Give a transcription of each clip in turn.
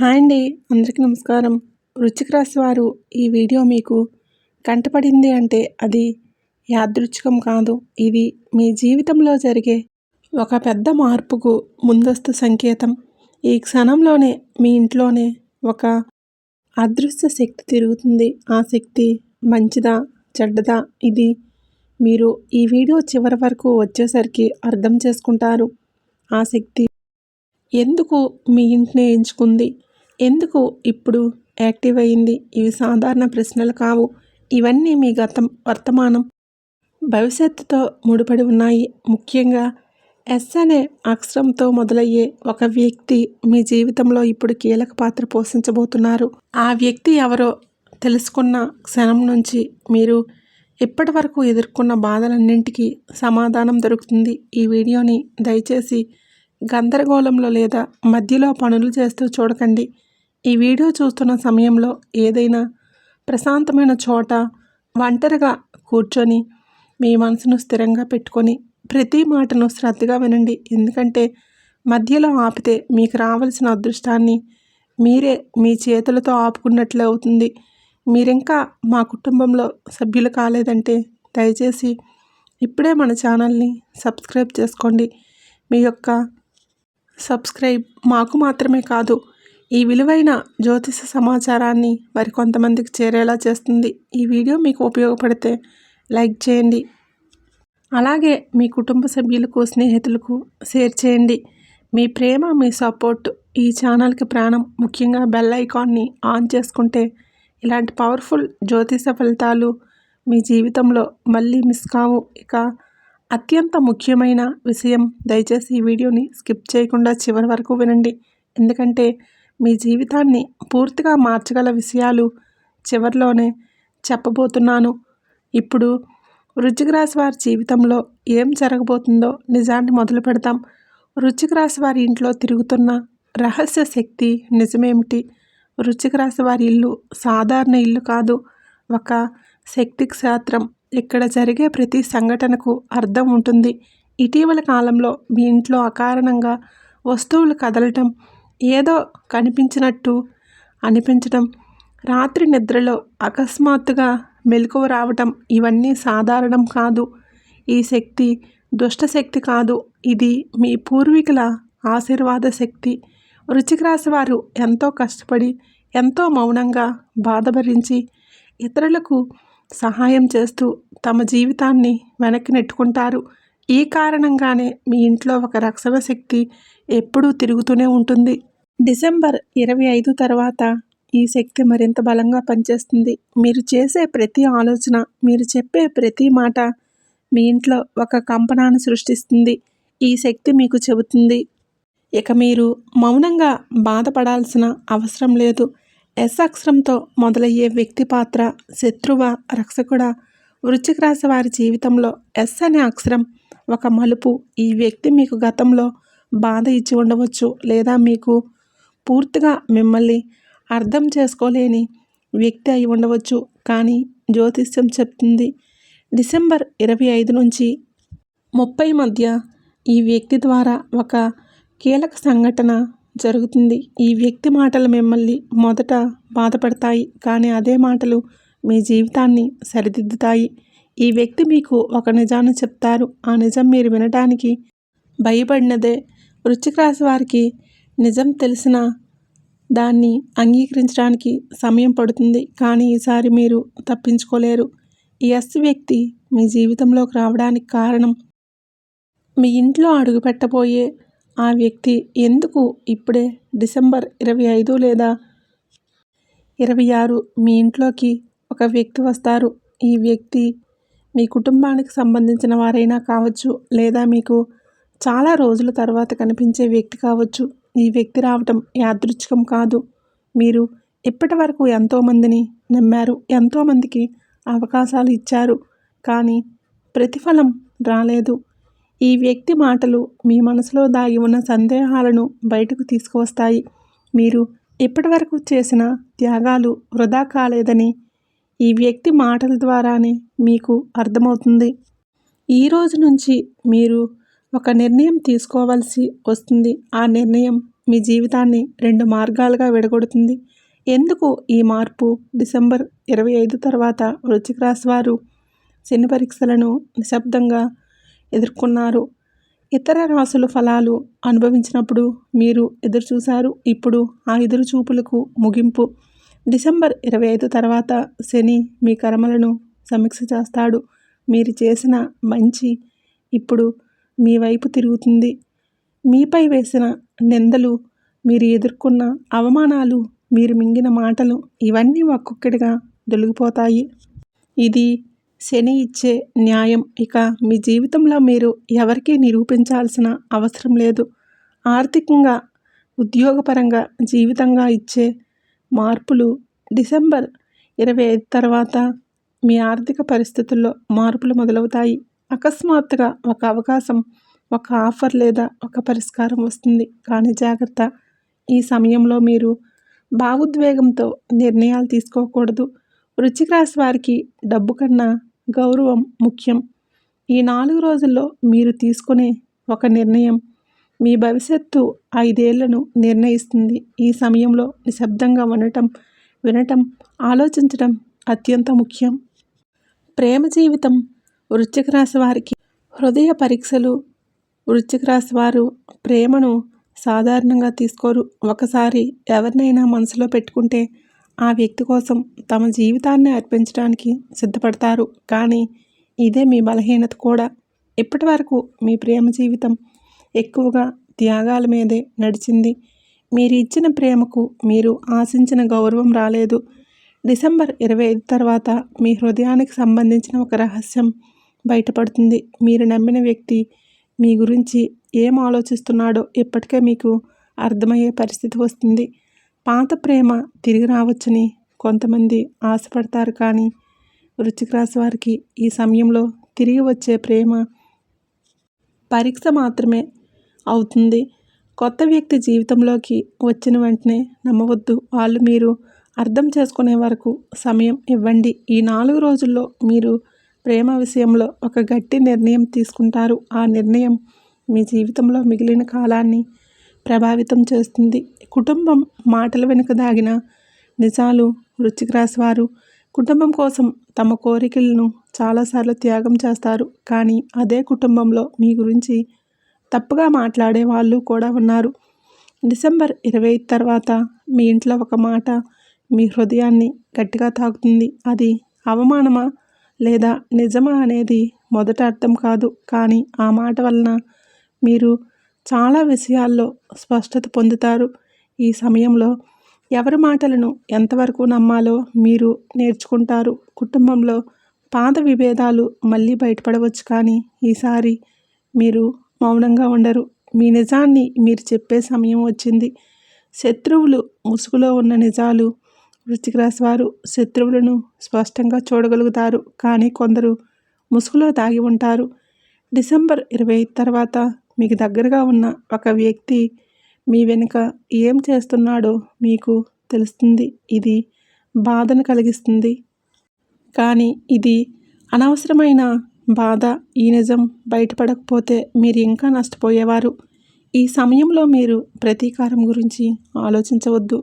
Hi అండి అందరికీ నమస్కారం. వృశ్చిక రాశి వారు ఈ వీడియో మీకు కంటపడింది అంటే అది యాదృచ్ఛికం కాదు. ఇది మీ జీవితంలో జరిగే ఒక పెద్ద మార్పుకు ముందస్తు సంకేతం. ఈ క్షణంలోనే మీ ఇంట్లోనే ఒక అదృశ్య శక్తి తిరుగుతుంది. ఆ శక్తి మంచిదా చెడ్డదా ఇది మీరు ఈ వీడియో చివరి వరకు వచ్చేసరికి అర్థం చేసుకుంటారు. ఆ శక్తి ఎందుకు మీ ఇంటిని ఎంచుకుంది? ఎందుకు ఇప్పుడు యాక్టివ్ అయింది ఇవి సాధారణ ప్రశ్నలు కావు. ఇవన్నీ మీ గతం వర్తమానం. భవిష్యత్తుతో ముడిపడి ఉన్నాయి. ముఖ్యంగా ఎస్ అనే అక్షరంతో మొదలయ్యే ఒక వ్యక్తి మీ జీవితంలో ఇప్పుడు కీలక పాత్ర పోషించబోతున్నారు. ఆ వ్యక్తి ఎవరో తెలుసుకున్న క్షణం నుంచి మీరు ఇప్పటి వరకు ఎదుర్కొన్న బాధలన్నింటికీ సమాధానం దొరుకుతుంది. ఈ వీడియోని దయచేసి గందరగోళంలో లేదా మధ్యలో పనులు చేస్తూ చూడకండి. ఈ వీడియో చూస్తున్న సమయంలో ఏదైనా ప్రశాంతమైన చోట ఒంటరిగా కూర్చొని మీ మనసును స్థిరంగా పెట్టుకొని ప్రతి మాటను శ్రద్ధగా వినండి. ఎందుకంటే మధ్యలో ఆపితే మీకు రావాల్సిన అదృష్టాన్ని మీరే మీ చేతులతో ఆపుకున్నట్లే అవుతుంది. మీరింకా మా కుటుంబంలో సభ్యులు కాలేదంటే దయచేసి ఇప్పుడే మన ఛానల్ని సబ్స్క్రైబ్ చేసుకోండి. మీ యొక్క సబ్స్క్రైబ్ మాకు మాత్రమే కాదు ఈ విలువైన జ్యోతిష సమాచారాన్ని మరికొంతమందికి చేరేలా చేస్తుంది. ఈ వీడియో మీకు ఉపయోగపడితే లైక్ చేయండి. అలాగే మీ కుటుంబ సభ్యులకు స్నేహితులకు షేర్ చేయండి. మీ ప్రేమ మీ సపోర్ట్ ఈ ఛానల్కి ప్రాణం. ముఖ్యంగా బెల్ ఐకాన్ని ఆన్ చేసుకుంటే ఇలాంటి పవర్ఫుల్ జ్యోతిష ఫలితాలు మీ జీవితంలో మళ్ళీ మిస్ కావు. ఇక అత్యంత ముఖ్యమైన విషయం దయచేసి ఈ వీడియోని స్కిప్ చేయకుండా చివరి వరకు వినండి. ఎందుకంటే మీ జీవితాన్ని పూర్తిగా మార్చగల విషయాలు చివరిలోనే చెప్పబోతున్నాను. ఇప్పుడు వృశ్చిక రాశి వారి జీవితంలో ఏం జరగబోతుందో నిజాన్ని మొదలు పెడతాం వృశ్చిక రాశి వారి ఇంట్లో తిరుగుతున్న రహస్య శక్తి నిజమేమిటి? వృశ్చిక రాశి వారి ఇల్లు సాధారణ ఇల్లు కాదు. ఒక శక్తి క్షేత్రం. ఇక్కడ జరిగే ప్రతి సంఘటనకు అర్థం ఉంటుంది. ఇటీవల కాలంలో మీ ఇంట్లో అకారణంగా వస్తువులు కదలటం ఏదో కనిపించినట్టు అనిపించడం రాత్రి నిద్రలో అకస్మాత్తుగా మెలకువ రావటం ఇవన్నీ సాధారణం కాదు. ఈ శక్తి దుష్టశక్తి కాదు. ఇది మీ పూర్వీకుల ఆశీర్వాద శక్తి. రుచికి రాసి వారు ఎంతో కష్టపడి ఎంతో మౌనంగా బాధభరించి ఇతరులకు సహాయం చేస్తూ తమ జీవితాన్ని వెనక్కి నెట్టుకుంటారు. ఈ కారణంగానే మీ ఇంట్లో ఒక రక్షణ శక్తి ఎప్పుడూ తిరుగుతూనే ఉంటుంది. డిసెంబర్ ఇరవై ఐదు తర్వాత ఈ శక్తి మరింత బలంగా పనిచేస్తుంది. మీరు చేసే ప్రతి ఆలోచన మీరు చెప్పే ప్రతి మాట మీ ఇంట్లో ఒక కంపనాన్ని సృష్టిస్తుంది. ఈ శక్తి మీకు చెబుతుంది. ఇక మీరు మౌనంగా బాధపడాల్సిన అవసరం లేదు. ఎస్ అక్షరంతో మొదలయ్యే వ్యక్తి పాత్ర శత్రువ రక్షకుడ వృశ్చిక రాశి వారి జీవితంలో ఎస్ అనే అక్షరం ఒక మలుపు ఈ వ్యక్తి మీకు గతంలో బాధ ఇచ్చి ఉండవచ్చు లేదా మీకు పూర్తిగా మిమ్మల్ని అర్థం చేసుకోలేని వ్యక్తి అయి ఉండవచ్చు. కానీ జ్యోతిష్యం చెప్తుంది డిసెంబర్ ఇరవై ఐదు నుంచి ముప్పై మధ్య ఈ వ్యక్తి ద్వారా ఒక కీలక సంఘటన జరుగుతుంది. ఈ వ్యక్తి మాటలు మిమ్మల్ని మొదట బాధపడతాయి కానీ అదే మాటలు మీ జీవితాన్ని సరిదిద్దుతాయి. ఈ వ్యక్తి మీకు ఒక నిజాన్ని చెప్తారు. ఆ నిజం మీరు వినడానికి భయపడినదే. వృశ్చిక రాశి వారికి నిజం తెలిసిన దాన్ని అంగీకరించడానికి సమయం పడుతుంది. కానీ ఈసారి మీరు తప్పించుకోలేరు. ఈ ఎస్ వ్యక్తి మీ జీవితంలోకి రావడానికి కారణం మీ ఇంట్లో అడుగుపెట్టబోయే ఆ వ్యక్తి ఎందుకు ఇప్పుడే డిసెంబర్ ఇరవై ఐదు లేదా ఇరవై ఆరు మీ ఇంట్లోకి ఒక వ్యక్తి వస్తారు. ఈ వ్యక్తి మీ కుటుంబానికి సంబంధించిన వారైనా కావచ్చు లేదా మీకు చాలా రోజుల తర్వాత కనిపించే వ్యక్తి కావచ్చు. ఈ వ్యక్తి రావటం యాదృచ్ఛికం కాదు. మీరు ఇప్పటి వరకు ఎంతోమందిని నమ్మారు ఎంతోమందికి అవకాశాలు ఇచ్చారు కానీ ప్రతిఫలం రాలేదు. ఈ వ్యక్తి మాటలు మీ మనసులో దాగి ఉన్న సందేహాలను బయటకు తీసుకువస్తాయి. మీరు ఇప్పటివరకు చేసిన త్యాగాలు వృధా కాలేదని ఈ వ్యక్తి మాటల ద్వారానే మీకు అర్థమవుతుంది. ఈ రోజు నుంచి మీరు ఒక నిర్ణయం తీసుకోవాల్సి వస్తుంది. ఆ నిర్ణయం మీ జీవితాన్ని రెండు మార్గాలుగా విడగొడుతుంది. ఎందుకు ఈ మార్పు? డిసెంబర్ ఇరవై ఐదు తర్వాత వృశ్చిక రాశి వారు శని పరీక్షలను నిశ్శబ్దంగా ఎదుర్కొన్నారు. ఇతర రాసుల ఫలాలు అనుభవించినప్పుడు మీరు ఎదురుచూశారు. ఇప్పుడు ఆ ఎదురు చూపులకు ముగింపు. డిసెంబర్ ఇరవై ఐదు తర్వాత శని మీ కర్మలను సమీక్ష చేస్తాడు. మీరు చేసిన మంచి ఇప్పుడు మీ వైపు తిరుగుతుంది. మీపై వేసిన నిందలు మీరు ఎదుర్కొన్న అవమానాలు మీరు మింగిన మాటలు ఇవన్నీ ఒక్కొక్కటిగా దొలిగిపోతాయి ఇది శని ఇచ్చే న్యాయం. ఇక మీ జీవితంలో మీరు ఎవరికీ నిరూపించాల్సిన అవసరం లేదు. ఆర్థికంగా ఉద్యోగపరంగా జీవితంగా ఇచ్చే మార్పులు డిసెంబర్ ఇరవై ఐదు తర్వాత మీ ఆర్థిక పరిస్థితుల్లో మార్పులు మొదలవుతాయి. అకస్మాత్తుగా ఒక అవకాశం ఒక ఆఫర్ లేదా ఒక పరిష్కారం వస్తుంది. కానీ జాగ్రత్త. ఈ సమయంలో మీరు భావోద్వేగంతో నిర్ణయాలు తీసుకోకూడదు. వృచ్చిక రాశి వారికి డబ్బు కన్నా గౌరవం ముఖ్యం. ఈ నాలుగు రోజుల్లో మీరు తీసుకునే ఒక నిర్ణయం మీ భవిష్యత్తు ఐదేళ్ళను నిర్ణయిస్తుంది. ఈ సమయంలో నిశ్శబ్దంగా ఉండటం వినటం ఆలోచించడం అత్యంత ముఖ్యం. ప్రేమ జీవితం వృశ్చిక రాశి వారికి హృదయ పరీక్షలు. వృశ్చిక రాశి వారు ప్రేమను సాధారణంగా తీసుకోరు. ఒకసారి ఎవరినైనా మనసులో పెట్టుకుంటే ఆ వ్యక్తి కోసం తమ జీవితాన్ని అర్పించడానికి సిద్ధపడతారు. కానీ ఇదే మీ బలహీనత కూడా. ఇప్పటి వరకు మీ ప్రేమ జీవితం ఎక్కువగా త్యాగాల మీదే నడిచింది. మీరు ఇచ్చిన ప్రేమకు మీరు ఆశించిన గౌరవం రాలేదు. డిసెంబర్ ఇరవై ఐదు తర్వాత మీ హృదయానికి సంబంధించిన ఒక రహస్యం బయటపడుతుంది. మీరు నమ్మిన వ్యక్తి మీ గురించి ఏం ఆలోచిస్తున్నాడో ఇప్పటికే మీకు అర్థమయ్యే పరిస్థితి వస్తుంది. పాత ప్రేమ తిరిగి రావచ్చని కొంతమంది ఆశపడతారు కానీ వృశ్చిక రాశి వారికి ఈ సమయంలో తిరిగి వచ్చే ప్రేమ పరీక్ష మాత్రమే అవుతుంది. కొత్త వ్యక్తి జీవితంలోకి వచ్చిన వెంటనే నమ్మవద్దు. వాళ్ళు మీరు అర్థం చేసుకునే వరకు సమయం ఇవ్వండి. ఈ నాలుగు రోజుల్లో మీరు ప్రేమ విషయంలో ఒక గట్టి నిర్ణయం తీసుకుంటారు. ఆ నిర్ణయం మీ జీవితంలో మిగిలిన కాలాన్ని ప్రభావితం చేస్తుంది. కుటుంబం మాటల వెనుక దాగిన నిజాలు వృచ్చిక రాశివారు కుటుంబం కోసం తమ కోరికలను చాలాసార్లు త్యాగం చేస్తారు. కానీ అదే కుటుంబంలో మీ గురించి తప్పుగా మాట్లాడే వాళ్ళు కూడా ఉన్నారు. డిసెంబర్ ఇరవై తర్వాత మీ ఇంట్లో ఒక మాట మీ హృదయాన్ని గట్టిగా తాకుతుంది. అది అవమానమా? లేదా నిజమా అనేది మొదట అర్థం కాదు. కానీ ఆ మాట వలన మీరు చాలా విషయాల్లో స్పష్టత పొందుతారు. ఈ సమయంలో ఎవరి మాటలను ఎంతవరకు నమ్మాలో మీరు నేర్చుకుంటారు. కుటుంబంలో పాత విభేదాలు మళ్ళీ బయటపడవచ్చు కానీ ఈసారి మీరు మౌనంగా ఉండరు. మీ నిజాన్ని మీరు చెప్పే సమయం వచ్చింది. శత్రువులు ముసుగులో ఉన్న నిజాలు వృశ్చిక రాశి వారు శత్రువులను స్పష్టంగా చూడగలుగుతారు. కానీ కొందరు ముసుగులో దాగి ఉంటారు. డిసెంబర్ ఇరవై తర్వాత మీకు దగ్గరగా ఉన్న ఒక వ్యక్తి మీ వెనుక ఏం చేస్తున్నాడో మీకు తెలుస్తుంది. ఇది బాధను కలిగిస్తుంది. కానీ ఇది అనవసరమైన బాధ ఈ నిజం బయటపడకపోతే మీరు ఇంకా నష్టపోయేవారు. ఈ సమయంలో మీరు ప్రతీకారం గురించి ఆలోచించవద్దు.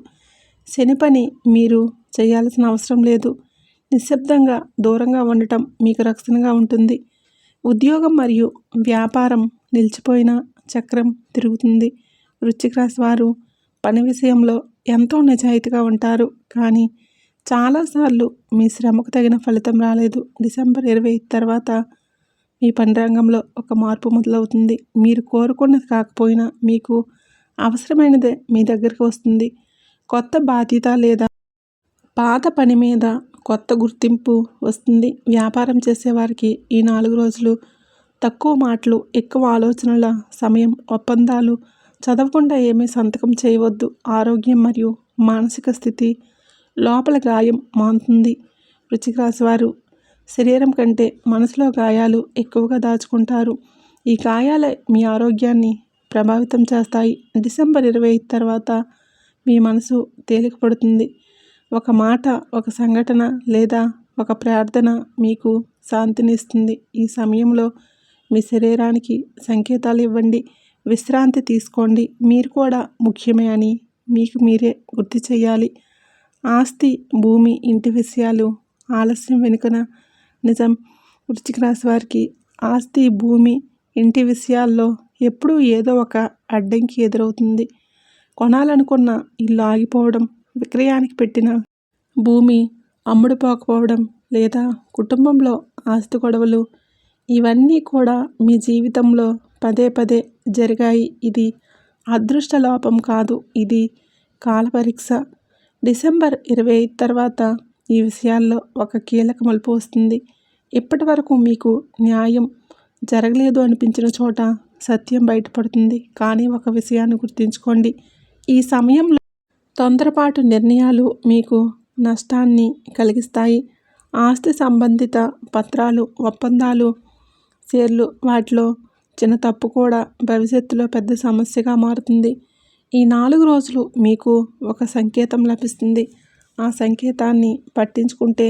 శని పని మీరు చేయాల్సిన అవసరం లేదు. నిశ్శబ్దంగా దూరంగా ఉండటం మీకు రక్షణగా ఉంటుంది. ఉద్యోగం మరియు వ్యాపారం నిలిచిపోయిన చక్రం తిరుగుతుంది. వృశ్చిక రాశి వారు పని విషయంలో ఎంతో నిజాయితీగా ఉంటారు. కానీ చాలాసార్లు మీ శ్రమకు తగిన ఫలితం రాలేదు. డిసెంబర్ ఇరవై తర్వాత మీ పని రంగంలో ఒక మార్పు మొదలవుతుంది. మీరు కోరుకున్నది కాకపోయినా మీకు అవసరమైనదే మీ దగ్గరికి వస్తుంది. కొత్త బాధ్యత లేదా పాత పని మీద కొత్త గుర్తింపు వస్తుంది. వ్యాపారం చేసేవారికి ఈ నాలుగు రోజులు తక్కువ మాటలు ఎక్కువ ఆలోచనల సమయం ఒప్పందాలు చదవకుండా ఏమీ సంతకం చేయవద్దు. ఆరోగ్యం మరియు మానసిక స్థితి లోపల గాయం మాంతుంది రుచిక రాశివారు శరీరం కంటే మనసులో గాయాలు ఎక్కువగా దాచుకుంటారు. ఈ గాయాలే మీ ఆరోగ్యాన్ని ప్రభావితం చేస్తాయి. డిసెంబర్ ఇరవై తర్వాత మీ మనసు తేలికపడుతుంది. ఒక మాట ఒక సంఘటన లేదా ఒక ప్రార్థన మీకు శాంతినిస్తుంది. ఈ సమయంలో మీ శరీరానికి సంకేతాలు ఇవ్వండి. విశ్రాంతి తీసుకోండి. మీరు కూడా ముఖ్యమే అని మీకు మీరే గుర్తు చేయాలి. ఆస్తి భూమి ఇంటి విషయాలు ఆలస్యం వెనుకన నిజం. వృశ్చిక రాశి వారికి ఆస్తి భూమి ఇంటి విషయాల్లో ఎప్పుడూ ఏదో ఒక అడ్డంకి ఎదురవుతుంది. కొనాలనుకున్న ఇల్లు ఆగిపోవడం విక్రయానికి పెట్టిన భూమి అమ్ముడుపోకపోవడం లేదా కుటుంబంలో ఆస్తి గొడవలు ఇవన్నీ కూడా మీ జీవితంలో పదే పదే జరిగాయి. ఇది అదృష్ట లోపం కాదు. ఇది కాలపరీక్ష. డిసెంబర్ ఇరవై ఐదు తర్వాత ఈ విషయాల్లో ఒక కీలక మలుపు వస్తుంది. ఇప్పటి వరకు మీకు న్యాయం జరగలేదు అనిపించిన చోట సత్యం బయటపడుతుంది. కానీ ఒక విషయాన్ని గుర్తుంచుకోండి. ఈ సమయంలో తొందరపాటు నిర్ణయాలు మీకు నష్టాన్ని కలిగిస్తాయి. ఆస్తి సంబంధిత పత్రాలు ఒప్పందాలు షేర్లు వాటిలో చిన్న తప్పు కూడా భవిష్యత్తులో పెద్ద సమస్యగా మారుతుంది. ఈ నాలుగు రోజులు మీకు ఒక సంకేతం లభిస్తుంది. ఆ సంకేతాన్ని పట్టించుకుంటే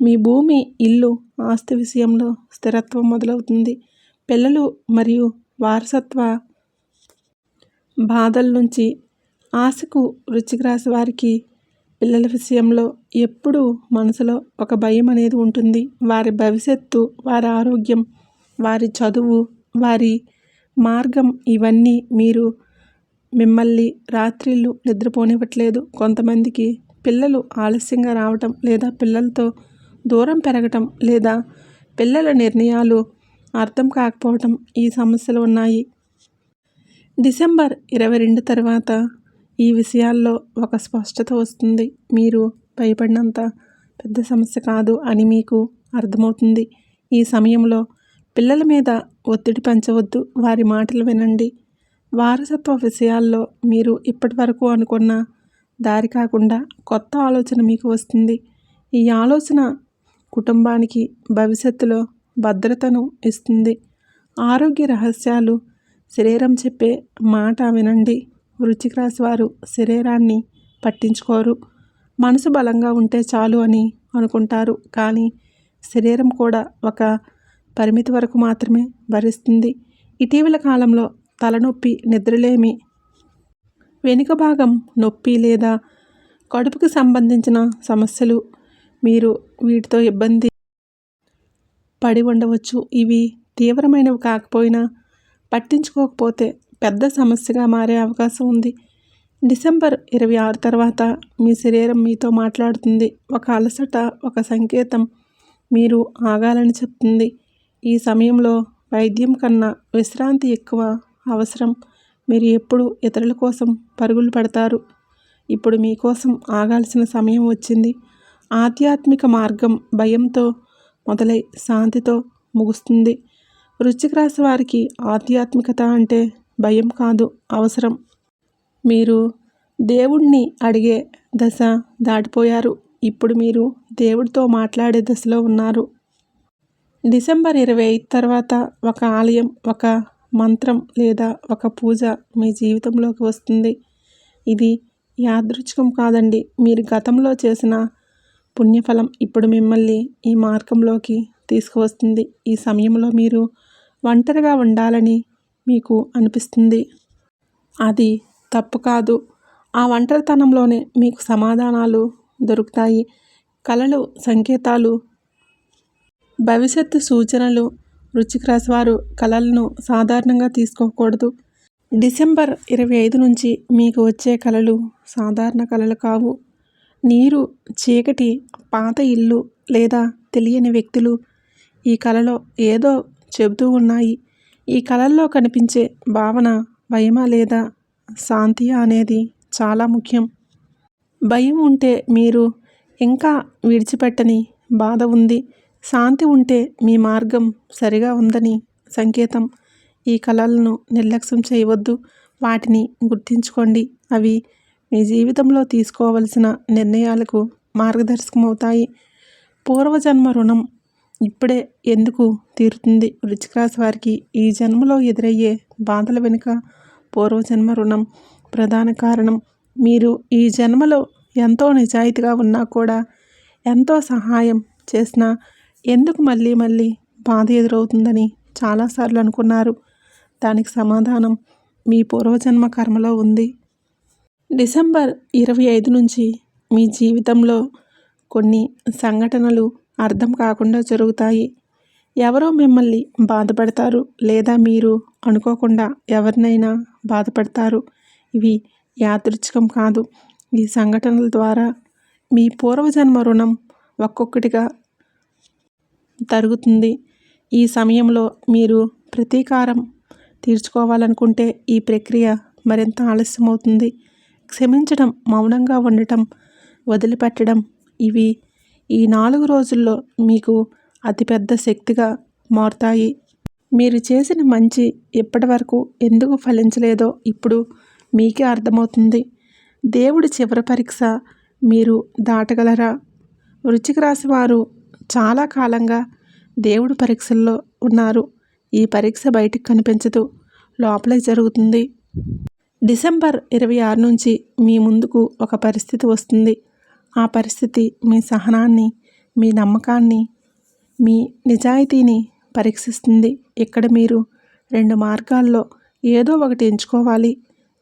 మీ భూమి ఇల్లు ఆస్తి విషయంలో స్థిరత్వం మొదలవుతుంది. పిల్లలు మరియు వారసత్వ బాధల నుంచి ఆశకు రుచికి రాసి వారికి పిల్లల విషయంలో ఎప్పుడూ మనసులో ఒక భయం అనేది ఉంటుంది. వారి భవిష్యత్తు వారి ఆరోగ్యం వారి చదువు వారి మార్గం ఇవన్నీ మీరు మిమ్మల్ని రాత్రిళ్ళు నిద్రపోనివ్వట్లేదు. కొంతమందికి పిల్లలు ఆలస్యంగా రావటం లేదా పిల్లలతో దూరం పెరగటం లేదా పిల్లల నిర్ణయాలు అర్థం కాకపోవటం ఈ సమస్యలు ఉన్నాయి. డిసెంబర్ ఇరవై రెండు తర్వాత ఈ విషయాల్లో ఒక స్పష్టత వస్తుంది. మీరు భయపడినంత పెద్ద సమస్య కాదు అని మీకు అర్థమవుతుంది. ఈ సమయంలో పిల్లల మీద ఒత్తిడి పెంచవద్దు. వారి మాటలు వినండి. వారసత్వ విషయాల్లో మీరు ఇప్పటి వరకు అనుకున్న దారి కాకుండా కొత్త ఆలోచన మీకు వస్తుంది. ఈ ఆలోచన కుటుంబానికి భవిష్యత్తులో భద్రతను ఇస్తుంది. ఆరోగ్య రహస్యాలు శరీరం చెప్పే మాట వినండి. వృచ్చిక రాశి వారు శరీరాన్ని పట్టించుకోరు. మనసు బలంగా ఉంటే చాలు అని అనుకుంటారు. కానీ శరీరం కూడా ఒక పరిమితి వరకు మాత్రమే భరిస్తుంది. ఇటీవల కాలంలో తలనొప్పి నిద్రలేమి వెనుక భాగం నొప్పి లేదా కడుపుకు సంబంధించిన సమస్యలు మీరు వీటితో ఇబ్బంది పడి ఉండవచ్చు. ఇవి తీవ్రమైనవి కాకపోయినా పట్టించుకోకపోతే పెద్ద సమస్యగా మారే అవకాశం ఉంది. డిసెంబర్ ఇరవై ఆరు తర్వాత మీ శరీరం మీతో మాట్లాడుతుంది. ఒక అలసట ఒక సంకేతం మీరు ఆగాలని చెప్తుంది. ఈ సమయంలో వైద్యం కన్నా విశ్రాంతి ఎక్కువ అవసరం. మీరు ఎప్పుడు ఇతరుల కోసం పరుగులు పెడతారు. ఇప్పుడు మీకోసం ఆగాల్సిన సమయం వచ్చింది. ఆధ్యాత్మిక మార్గం భయంతో మొదలై శాంతితో ముగుస్తుంది. వృశ్చిక రాశి వారికి ఆధ్యాత్మికత అంటే భయం కాదు అవసరం. మీరు దేవుణ్ణి అడిగే దశ దాటిపోయారు. ఇప్పుడు మీరు దేవుడితో మాట్లాడే దశలో ఉన్నారు. డిసెంబర్ ఇరవై ఐదు తర్వాత ఒక ఆలయం ఒక మంత్రం లేదా ఒక పూజ మీ జీవితంలోకి వస్తుంది. ఇది యాదృచ్ఛికం కాదండి. మీరు గతంలో చేసిన పుణ్యఫలం ఇప్పుడు మిమ్మల్ని ఈ మార్గంలోకి తీసుకువస్తుంది. ఈ సమయంలో మీరు ఒంటరిగా ఉండాలని మీకు అనిపిస్తుంది? అది తప్పు కాదు. ఆ ఒంటరితనంలోనే మీకు సమాధానాలు దొరుకుతాయి. కళలు సంకేతాలు భవిష్యత్తు సూచనలు వృశ్చిక రాశి వారు కళలను సాధారణంగా తీసుకోకూడదు. డిసెంబర్ ఇరవై ఐదు నుంచి మీకు వచ్చే కళలు సాధారణ కళలు కావు. నీరు చీకటి పాత ఇల్లు లేదా తెలియని వ్యక్తులు ఈ కళలో ఏదో చెబుతూ ఉన్నాయి. ఈ కళల్లో కనిపించే భావన భయమా లేదా శాంతి అనేది చాలా ముఖ్యం. భయం ఉంటే మీరు ఇంకా విడిచిపెట్టని బాధ ఉంది. శాంతి ఉంటే మీ మార్గం సరిగా ఉందని సంకేతం. ఈ కళలను నిర్లక్ష్యం చేయవద్దు. వాటిని గుర్తించుకోండి. అవి మీ జీవితంలో తీసుకోవలసిన నిర్ణయాలకు మార్గదర్శకమవుతాయి. పూర్వజన్మ రుణం ఇప్పుడే ఎందుకు తీరుతుంది? వృచ్చిక వారికి ఈ జన్మలో ఎదురయ్యే బాధల వెనుక పూర్వజన్మ రుణం ప్రధాన కారణం. మీరు ఈ జన్మలో ఎంతో నిజాయితీగా ఉన్నా కూడా ఎంతో సహాయం చేసినా ఎందుకు మళ్ళీ మళ్ళీ బాధ ఎదురవుతుందని చాలాసార్లు అనుకున్నారు. దానికి సమాధానం మీ పూర్వజన్మ కర్మలో ఉంది. డిసెంబర్ ఇరవై ఐదు నుంచి మీ జీవితంలో కొన్ని సంఘటనలు అర్థం కాకుండా జరుగుతాయి. ఎవరో మిమ్మల్ని బాధపడతారు లేదా మీరు అనుకోకుండా ఎవరినైనా బాధపడతారు. ఇవి యాదృచ్ఛికం కాదు. ఈ సంఘటనల ద్వారా మీ పూర్వజన్మ రుణం ఒక్కొక్కటిగా తరుగుతుంది. ఈ సమయంలో మీరు ప్రతీకారం తీర్చుకోవాలనుకుంటే ఈ ప్రక్రియ మరింత ఆలస్యమవుతుంది. క్షమించడం మౌనంగా ఉండటం వదిలిపెట్టడం ఇవి ఈ నాలుగు రోజుల్లో మీకు అతిపెద్ద శక్తిగా మారుతాయి. మీరు చేసిన మంచి ఇప్పటి వరకు ఎందుకు ఫలించలేదో ఇప్పుడు మీకే అర్థమవుతుంది. దేవుడి చివరి పరీక్ష మీరు దాటగలరా? వృచ్చిక రాశి వారు చాలా కాలంగా దేవుడు పరీక్షల్లో ఉన్నారు. ఈ పరీక్ష బయటికి కనిపించదు. లోపలే జరుగుతుంది. డిసెంబర్ ఇరవై ఆరు నుంచి మీ ముందుకు ఒక పరిస్థితి వస్తుంది. ఆ పరిస్థితి మీ సహనాన్ని మీ నమ్మకాన్ని మీ నిజాయితీని పరీక్షిస్తుంది. ఇక్కడ మీరు రెండు మార్గాల్లో ఏదో ఒకటి ఎంచుకోవాలి.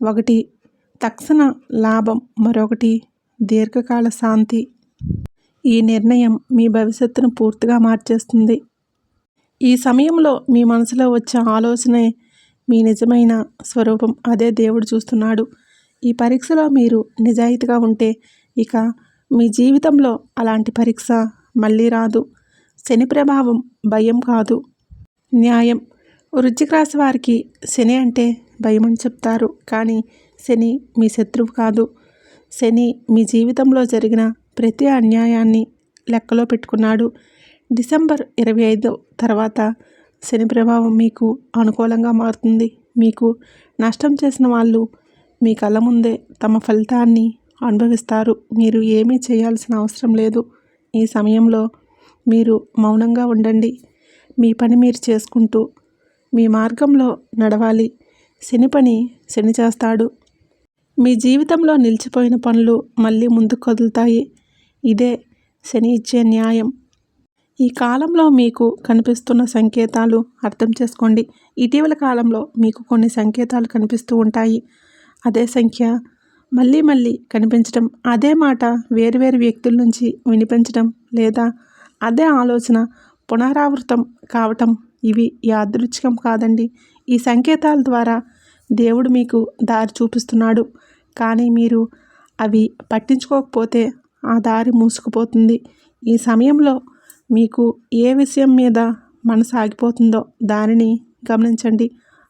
ఒకటి తక్షణ లాభం మరొకటి దీర్ఘకాల శాంతి. ఈ నిర్ణయం మీ భవిష్యత్తును పూర్తిగా మార్చేస్తుంది. ఈ సమయంలో మీ మనసులో వచ్చే ఆలోచనే మీ నిజమైన స్వరూపం. అదే దేవుడు చూస్తున్నాడు. ఈ పరీక్షలో మీరు నిజాయితీగా ఉంటే ఇక మీ జీవితంలో అలాంటి పరీక్ష మళ్ళీ రాదు. శని ప్రభావం భయం కాదు. న్యాయం. వృశ్చిక రాశి వారికి శని అంటే భయం అని చెప్తారు. కానీ శని మీ శత్రువు కాదు. శని మీ జీవితంలో జరిగిన ప్రతి అన్యాయాన్ని లెక్కలో పెట్టుకున్నాడు. డిసెంబర్ ఇరవై ఐదు తర్వాత శని ప్రభావం మీకు అనుకూలంగా మారుతుంది. మీకు నష్టం చేసిన వాళ్ళు మీ కళ్ళ ముందే తమ ఫలితాన్ని అనుభవిస్తారు. మీరు ఏమీ చేయాల్సిన అవసరం లేదు. ఈ సమయంలో మీరు మౌనంగా ఉండండి. మీ పని మీరు చేసుకుంటూ మీ మార్గంలో నడవాలి. శని పని శని చేస్తాడు. మీ జీవితంలో నిలిచిపోయిన పనులు మళ్ళీ ముందుకు కదులుతాయి. ఇదే శని ఇచ్చే న్యాయం. ఈ కాలంలో మీకు కనిపిస్తున్న సంకేతాలు అర్థం చేసుకోండి. ఇటీవల కాలంలో మీకు కొన్ని సంకేతాలు కనిపిస్తూ ఉంటాయి. అదే సంఖ్య మళ్ళీ మళ్ళీ కనిపించడం అదే మాట వేరువేరు వ్యక్తుల నుంచి వినిపించడం లేదా అదే ఆలోచన పునరావృతం కావటం ఇవి యాదృచ్ఛికం కాదండి. ఈ సంకేతాల ద్వారా దేవుడు మీకు దారి చూపిస్తున్నాడు. కానీ మీరు అవి పట్టించుకోకపోతే ఆ దారి మూసుకుపోతుంది. ఈ సమయంలో మీకు ఏ విషయం మీద మనసు ఆగిపోతుందో దానిని గమనించండి.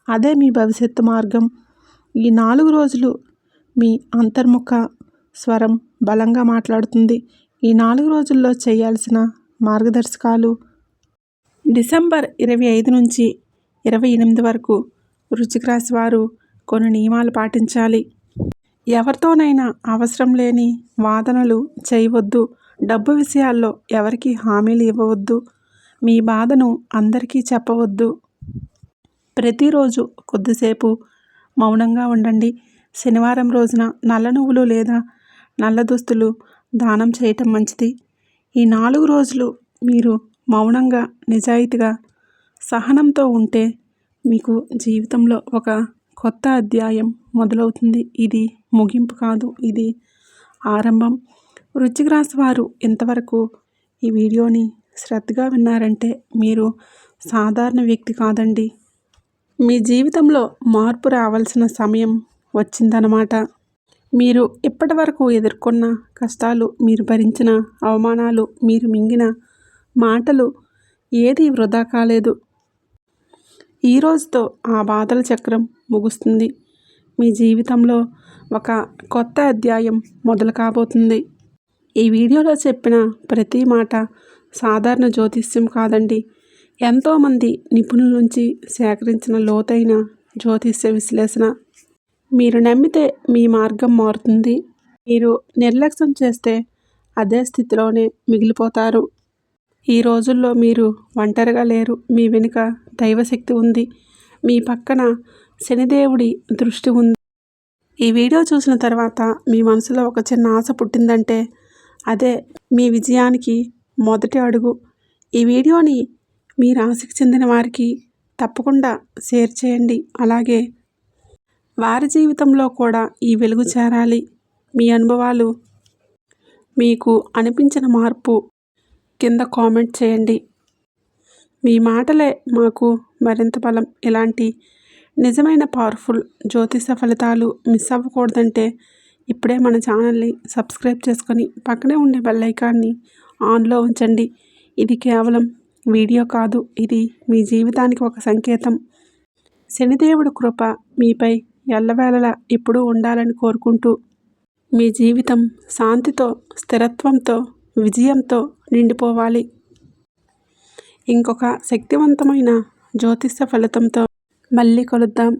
అదే మీ భవిష్యత్తు మార్గం. ఈ నాలుగు రోజులు మీ అంతర్ముఖ స్వరం బలంగా మాట్లాడుతుంది. ఈ నాలుగు రోజుల్లో చేయాల్సిన మార్గదర్శకాలు డిసెంబర్ ఇరవై ఐదు నుంచి ఇరవై ఎనిమిది వరకు వృశ్చిక రాశి వారు కొన్ని నియమాలు పాటించాలి. ఎవరితోనైనా అవసరం లేని వాదనలు చేయవద్దు. డబ్బు విషయాల్లో ఎవరికి హామీలు ఇవ్వవద్దు. మీ బాధను అందరికీ చెప్పవద్దు. ప్రతిరోజు కొద్దిసేపు మౌనంగా ఉండండి. శనివారం రోజున నల్ల నువ్వులు లేదా నల్ల దుస్తులు దానం చేయటం మంచిది. ఈ నాలుగు రోజులు మీరు మౌనంగా నిజాయితీగా సహనంతో ఉంటే మీకు జీవితంలో ఒక కొత్త అధ్యాయం మొదలవుతుంది. ఇది ముగింపు కాదు ఇది ఆరంభం. వృశ్చిక రాశి వారు ఇంతవరకు ఈ వీడియోని శ్రద్ధగా విన్నారంటే మీరు సాధారణ వ్యక్తి కాదండి. మీ జీవితంలో మార్పు రావాల్సిన సమయం వచ్చిందనమాట మీరు ఇప్పటి వరకు ఎదుర్కొన్న కష్టాలు మీరు భరించిన అవమానాలు మీరు మింగిన మాటలు ఏది వృధా కాలేదు. ఈ రోజుతో ఆ బాధల చక్రం ముగుస్తుంది. మీ జీవితంలో ఒక కొత్త అధ్యాయం మొదలు కాబోతుంది. ఈ వీడియోలో చెప్పిన ప్రతి మాట సాధారణ జ్యోతిష్యం కాదండి. ఎంతోమంది నిపుణుల నుంచి సేకరించిన లోతైన జ్యోతిష్య విశ్లేషణ మీరు నమ్మితే మీ మార్గం మారుతుంది. మీరు నిర్లక్ష్యం చేస్తే అదే స్థితిలోనే మిగిలిపోతారు. ఈ రోజుల్లో మీరు ఒంటరిగా లేరు. మీ వెనుక దైవశక్తి ఉంది. మీ పక్కన శనిదేవుడి దృష్టి ఉంది. ఈ వీడియో చూసిన తర్వాత మీ మనసులో ఒక చిన్న ఆశ పుట్టిందంటే అదే మీ విజయానికి మొదటి అడుగు. ఈ వీడియోని మీ రాశికి చెందిన వారికి తప్పకుండా షేర్ చేయండి. అలాగే వారి జీవితంలో కూడా ఈ వెలుగు చేరాలి. మీ అనుభవాలు మీకు అనిపించిన మార్పు కింద కామెంట్ చేయండి. మీ మాటలే మాకు మరింత బలం. ఇలాంటి నిజమైన పవర్ఫుల్ జ్యోతిష ఫలితాలు మిస్ అవ్వకూడదంటే ఇప్పుడే మన ఛానల్ని సబ్స్క్రైబ్ చేసుకొని పక్కనే ఉండే బెల్ ఐకాన్ని ఆన్లో ఉంచండి. ఇది కేవలం వీడియో కాదు. ఇది మీ జీవితానికి ఒక సంకేతం. శనిదేవుడు కృప మీపై ఎల్లవేళలా ఇప్పుడు ఉండాలని కోరుకుంటూ మీ జీవితం శాంతితో స్థిరత్వంతో విజయంతో నిండిపోవాలి. ఇంకొక శక్తివంతమైన జ్యోతిష్య ఫలితంతో మళ్ళీ కలుద్దాం.